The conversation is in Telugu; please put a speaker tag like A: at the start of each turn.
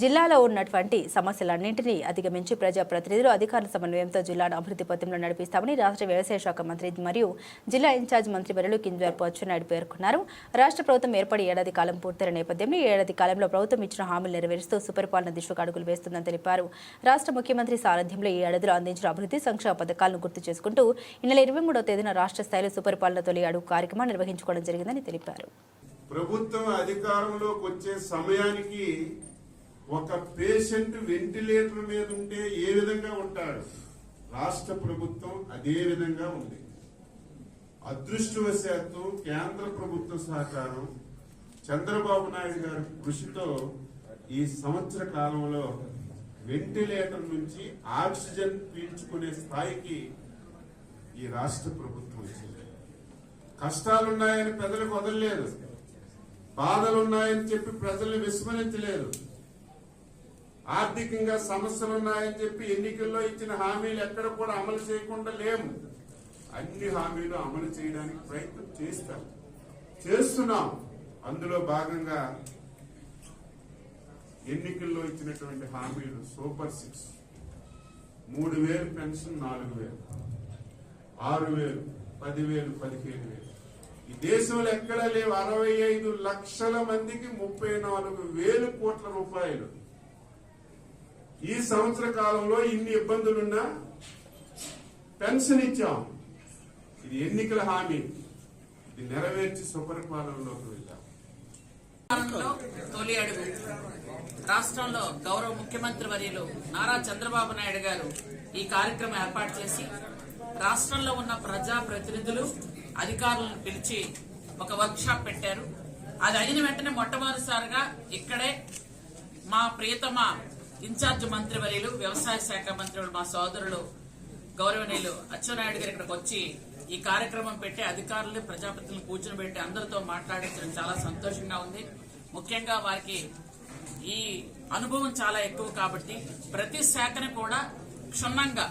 A: జిల్లాలో ఉన్నటువంటి సమస్యలన్నింటినీ అధిగమించి ప్రజాప్రతినిధులు అధికారుల సమన్వయంతో జిల్లాను అభివృద్ధి పథంలో నడిపిస్తామని రాష్ట్ర వ్యవసాయ శాఖ మంత్రి మరియు జిల్లా ఇన్ఛార్జ్ మంత్రి బరులు కింజరాపు అచ్చెన్నాయుడు పేర్కొన్నారు. రాష్ట్ర ప్రభుత్వం ఏర్పడి ఏడాది కాలం పూర్తయిన నేపథ్యంలో ఏడాది కాలంలో ప్రభుత్వం ఇచ్చిన హామీలు నెరవేరుస్తూ సుపరిపాలన దిశగా అడుగులు వేస్తుందని తెలిపారు. రాష్ట్ర ముఖ్యమంత్రి సారథ్యంలో ఈ ఏడాదిలో అందించిన అభివృద్ధి సంక్షేమ పథకాలను గుర్తు చేసుకుంటూ ఈ నెల ఇరవై మూడవ తేదీన రాష్ట్ర స్థాయిలో సుపరిపాలన తొలి అడుగు కార్యక్రమాన్ని నిర్వహించుకోవడం జరిగిందని తెలిపారు.
B: ప్రభుత్వం అధికారంలోకి వచ్చే సమయానికి ఒక పేషెంట్ వెంటిలేటర్ మీద ఉంటే ఏ విధంగా ఉంటాడు? రాష్ట్ర ప్రభుత్వం అదే విధంగా ఉంది. అదృష్టవశాత్తు కేంద్ర ప్రభుత్వ సహకారం చంద్రబాబు నాయుడు గారి కృషితో ఈ సంవత్సర కాలంలో వెంటిలేటర్ నుంచి ఆక్సిజన్ పీల్చుకునే స్థాయికి ఈ రాష్ట్ర ప్రభుత్వం వచ్చింది. కష్టాలున్నాయని ప్రజలకు వదలలేదు. బాధలున్నాయని చెప్పి ప్రజల్ని విస్మరించలేదు. ఆర్థికంగా సమస్యలు ఉన్నాయని చెప్పి ఎన్నికల్లో ఇచ్చిన హామీలు ఎక్కడ కూడా అమలు చేయకుండా లేము అన్ని హామీలు అమలు చేయడానికి ప్రయత్నం చేస్తాం. చేస్తున్నాం. అందులో భాగంగా ఎన్నికల్లో ఇచ్చినటువంటి హామీలు సూపర్ సిక్స్. మూడు వేలు పెన్షన్ నాలుగు వేలు. ఆరు వేలు పదివేలు పదిహేను వేలు. ఈ దేశంలో ఎక్కడా లేవు. అరవై ఐదు లక్షల మందికి ముప్పై నాలుగు వేలు కోట్ల రూపాయలు. ఈ సంవత్సర కాలంలో ఇన్ని ఇబ్బందులున్నా పెన్షన్ ఇచ్చాం. ఇది ఎన్నికల హామీ. ఇది నెరవేర్చి సుపరిపాలనలోకి
C: వెళ్ళాం. తొలి అడుగు. రాష్ట్రంలో గౌరవ ముఖ్యమంత్రి వర్యులు నారా చంద్రబాబు నాయుడు గారు ఈ కార్యక్రమం ఏర్పాటు చేసి రాష్ట్రంలో ఉన్న ప్రజా ప్రతినిధులు అధికారులను పిలిచి ఒక వర్క్ షాప్ పెట్టారు. అది అయిన వెంటనే మొట్టమొదటిసారిగా ఇక్కడే మా ప్రియతమ ఇన్ఛార్జ్ మంత్రి వర్యులు వ్యవసాయ శాఖ మంత్రి మా సోదరులు గౌరవనీయులు అచ్చెన్నాయుడు గారు ఇక్కడికి వచ్చి ఈ కార్యక్రమం పెట్టి అధికారులు ప్రజాప్రతినిధులు కూర్చుని పెట్టి అందరితో మాట్లాడించడం చాలా సంతోషంగా ఉంది. ముఖ్యంగా వారికి ఈ అనుభవం చాలా ఎక్కువ కాబట్టి ప్రతి శాఖను కూడా క్షుణ్ణంగా